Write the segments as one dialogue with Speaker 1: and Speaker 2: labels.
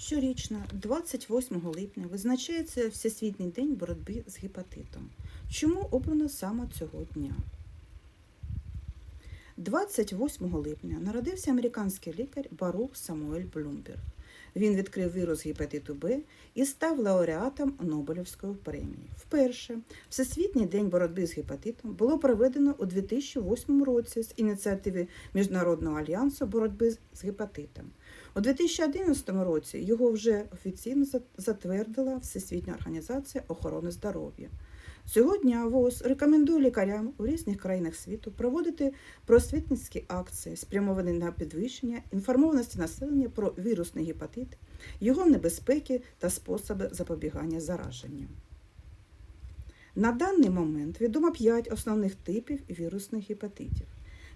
Speaker 1: Щорічно, 28 липня, визначається Всесвітній день боротьби з гепатитом. Чому обрано саме цього дня? 28 липня народився американський лікар Барух Самуель Блумберг. Він відкрив вірус гепатиту Б і став лауреатом Нобелівської премії. Вперше Всесвітній день боротьби з гепатитом було проведено у 2008 році з ініціативи Міжнародного альянсу боротьби з гепатитом. У 2011 році його вже офіційно затвердила Всесвітня організація охорони здоров'я. Цього дня ВОЗ рекомендує лікарям у різних країнах світу проводити просвітницькі акції, спрямовані на підвищення інформованості населення про вірусний гепатит, його небезпеки та способи запобігання зараженню. На даний момент відомо 5 основних типів вірусних гепатитів.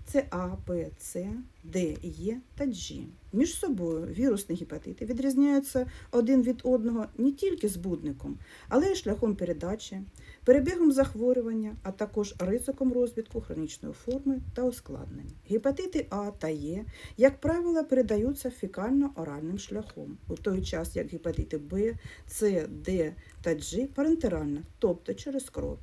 Speaker 1: Це А, Б, С, Д, Е та G. Між собою вірусні гепатити відрізняються один від одного не тільки збудником, але й шляхом передачі, перебігом захворювання, а також ризиком розвитку хронічної форми та ускладнень. Гепатити А та Е, як правило, передаються фекально-оральним шляхом, у той час як гепатити Б, С, Д та G парентерально, тобто через кров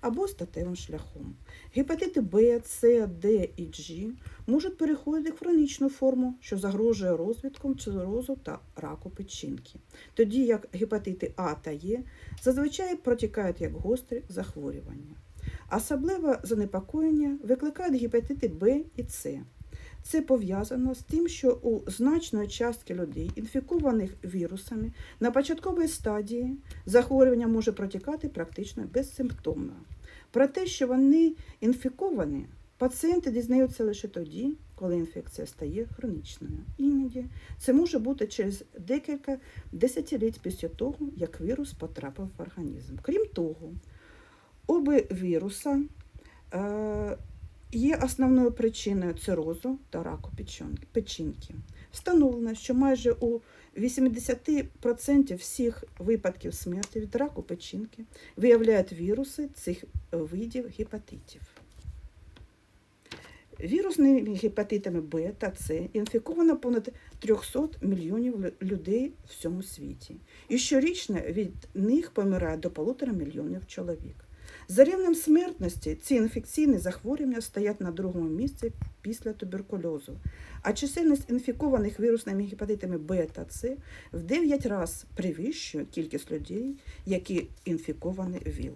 Speaker 1: або статевим шляхом. Гепатити Б, С, Д і G можуть переходити в хронічну форму, що загрожує розвитком цирозу та раку печінки, тоді як гепатити А та Е зазвичай протікають як гострі захворювання. Особливе занепокоєння викликають гепатити Б і С. Це пов'язано з тим, що у значної частки людей, інфікованих вірусами, на початковій стадії захворювання може протікати практично безсимптомно. Про те, що вони інфіковані, пацієнти дізнаються лише тоді, коли інфекція стає хронічною. Іноді це може бути через декілька десятиліть після того, як вірус потрапив в організм. Крім того, оби віруса е, є основною причиною цирозу та раку печінки. Встановлено, що майже у 80% всіх випадків смерті від раку печінки виявляють віруси цих видів гепатитів. Вірусними гепатитами Б та С інфіковано понад 300 мільйонів людей в всьому світі. І щорічно від них помирає до полутора мільйонів чоловік. За рівнем смертності ці інфекційні захворювання стоять на другому місці після туберкульозу, а чисельність інфікованих вірусними гепатитами Б та С в 9 разів перевищує кількість людей, які інфіковані ВІЛ.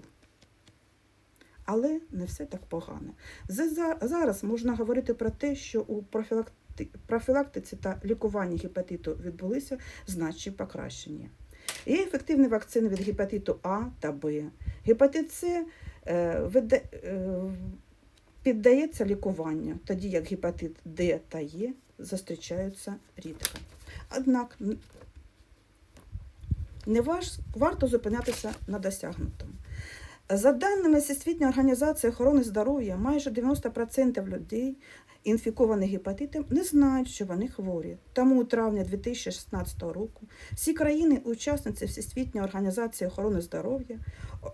Speaker 1: Але не все так погано. За- за- Зараз можна говорити про те, що у профілакти- профілактиці та лікуванні гепатиту відбулися значні покращення. Є ефективні вакцини від гепатиту А та Б. Гепатит С е, е, піддається лікуванню, тоді як гепатит Д та Е зустрічаються рідко. Однак не варто зупинятися на досягнутому. За даними Всесвітньої організації охорони здоров'я, майже 90% людей, інфікованих гепатитом, не знають, що вони хворі. Тому у травні 2016 року всі країни-учасниці Всесвітньої організації охорони здоров'я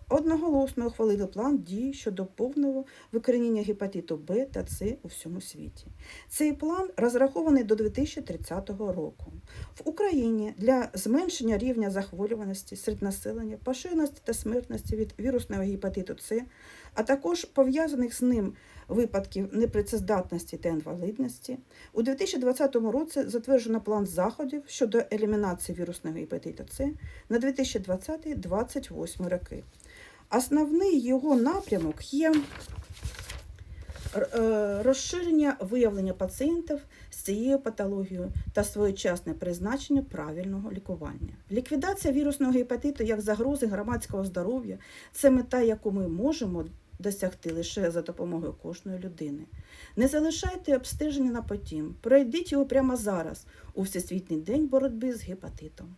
Speaker 1: одноголосно ухвалили план дій щодо повного викорінення гепатиту Б та С у всьому світі. Цей план розрахований до 2030 року. В Україні для зменшення рівня захворюваності серед населення, поширеності та смертності від вірусного гепатиту С, а також пов'язаних з ним випадків непрацездатності та інвалідності, у 2020 році затверджено план заходів щодо елімінації вірусного гепатиту С на 2020-2028 роки. Основний його напрямок є розширення виявлення пацієнтів з цією патологією та своєчасне призначення правильного лікування. Ліквідація вірусного гепатиту як загрози громадського здоров'я це мета, яку ми можемо досягти лише за допомогою кожної людини. Не залишайте обстеження на потім, пройдіть його прямо зараз у Всесвітній день боротьби з гепатитом.